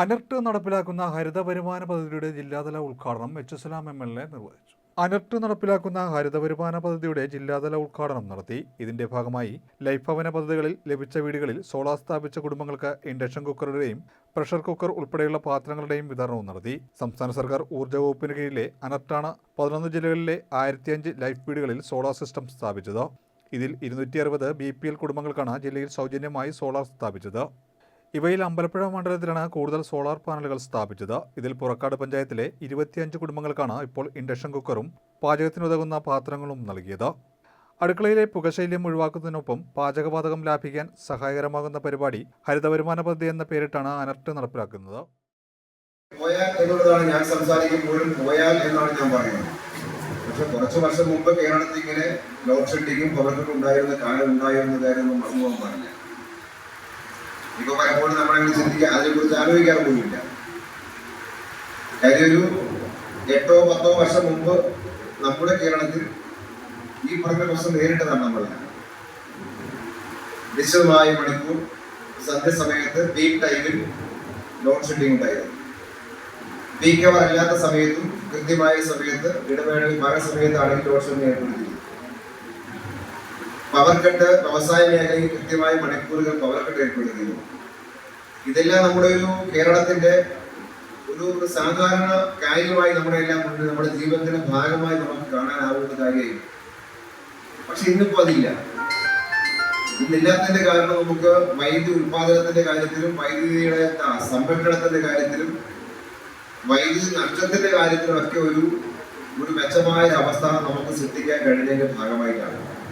അനർട്ട് നടപ്പിലാക്കുന്ന ഹരിത വരുമാന പദ്ധതിയുടെ ജില്ലാതല ഉദ്ഘാടനം എച്ച് എസ്ലാം എം എൽ എ നിർവഹിച്ചു. അനർട്ട് നടപ്പിലാക്കുന്ന ഹരിത വരുമാന പദ്ധതിയുടെ ജില്ലാതല ഉദ്ഘാടനം നടത്തി. ഇതിന്റെ ഭാഗമായി ലൈഫ് ഭവന പദ്ധതികളിൽ ലഭിച്ച വീടുകളിൽ സോളാർ സ്ഥാപിച്ച കുടുംബങ്ങൾക്ക് ഇൻഡക്ഷൻ കുക്കറുടെയും പ്രഷർ കുക്കർ ഉൾപ്പെടെയുള്ള പാത്രങ്ങളുടെയും വിതരണവും നടത്തി. സംസ്ഥാന സർക്കാർ ഊർജ വകുപ്പിന് കീഴിലെ അനർട്ടാണ് പതിനൊന്ന് ജില്ലകളിലെ ആയിരത്തിയഞ്ച് ലൈഫ് വീടുകളിൽ സോളാർ സിസ്റ്റം സ്ഥാപിച്ചത്. ഇതിൽ ഇരുന്നൂറ്റി അറുപത് ബി പി എൽ കുടുംബങ്ങൾക്കാണ് ജില്ലയിൽ സൗജന്യമായി സോളാർ സ്ഥാപിച്ചത്. ഇവയിൽ അമ്പലപ്പുഴ മണ്ഡലത്തിലാണ് കൂടുതൽ സോളാർ പാനലുകൾ സ്ഥാപിച്ചത്. ഇതിൽ പുറക്കാട് പഞ്ചായത്തിലെ ഇരുപത്തിയഞ്ച് കുടുംബങ്ങൾക്കാണ് ഇപ്പോൾ ഇൻഡക്ഷൻ കുക്കറും പാചകത്തിനുതകുന്ന പാത്രങ്ങളും നൽകിയത്. അടുക്കളയിലെ പുകശല്യം ഒഴിവാക്കുന്നതിനൊപ്പം പാചകവാതകം ലാഭിക്കാൻ സഹായകരമാകുന്ന പരിപാടി ഹരിത വരുമാന പദ്ധതി എന്ന പേരിട്ടാണ് അനർട്ട് നടപ്പിലാക്കുന്നത്. പോയാൽ എന്നുള്ളതാണ് ഞാൻ സംസാരിക്കുമ്പോഴും പോയാൽ എന്നാണ് ഞാൻ പറയുന്നത്. പക്ഷെ കുറച്ച് വർഷം മുമ്പ് കേരളത്തിൽ ഇങ്ങനെ ലോഡ് ഷെഡിങ്ങും പവർക്കും ഉണ്ടായിരുന്ന കാലം ഉണ്ടായിരുന്ന കാര്യം മറന്നു പാടില്ല. ഇപ്പൊ പലപ്പോഴും നമ്മളങ്ങനെ ചിന്തിക്കുക അതിനെ കുറിച്ച് ആലോചിക്കാൻ പോലുമില്ല. കാര്യം ഒരു എട്ടോ പത്തോ വർഷം മുമ്പ് നമ്മുടെ കേരളത്തിൽ ഈ പറഞ്ഞ പ്രശ്നം നേരിട്ടതാണ് നമ്മൾ നിശ്ചിതമായ മണിക്കൂർ സന്ധ്യസമയത്ത് പീക്ക് ടൈമിൽ ലോഡ് ഷെഡിങ് ഉണ്ടായിരുന്നു. പീക്ക് അവർ അല്ലാത്ത സമയത്തും കൃത്യമായ സമയത്ത് ഇടവേളയിൽ മഴ സമയത്താണെങ്കിൽ ലോഡ് ഷെഡിങ് ഏർപ്പെടുത്തിയിരുന്നു പവർ കട്ട് വ്യവസായ മേഖലയിൽ കൃത്യമായ മണിക്കൂറുകൾ പവർ കട്ട് ഏർപ്പെടുത്തിയിരുന്നു. ഇതെല്ലാം നമ്മുടെ ഒരു കേരളത്തിന്റെ ഒരു സാധാരണ കാര്യമായി നമ്മുടെ എല്ലാം കൊണ്ട് നമ്മുടെ ജീവിതത്തിന്റെ ഭാഗമായി നമുക്ക് കാണാനാവുന്ന കാര്യമായിരുന്നു. പക്ഷെ ഇന്നിപ്പോ അതില്ല. ഇന്നില്ലാത്തതിന്റെ കാരണം നമുക്ക് വൈദ്യുതി ഉത്പാദനത്തിന്റെ കാര്യത്തിലും വൈദ്യുതിയുടെ സംരക്ഷണത്തിന്റെ കാര്യത്തിലും വൈദ്യുതി നഷ്ടത്തിന്റെ കാര്യത്തിലും ഒക്കെ ഒരു ഒരു മെച്ചമായ അവസ്ഥ നമുക്ക് സൃഷ്ടിക്കാൻ കഴിഞ്ഞതിന്റെ ഭാഗമായിട്ടാണ്.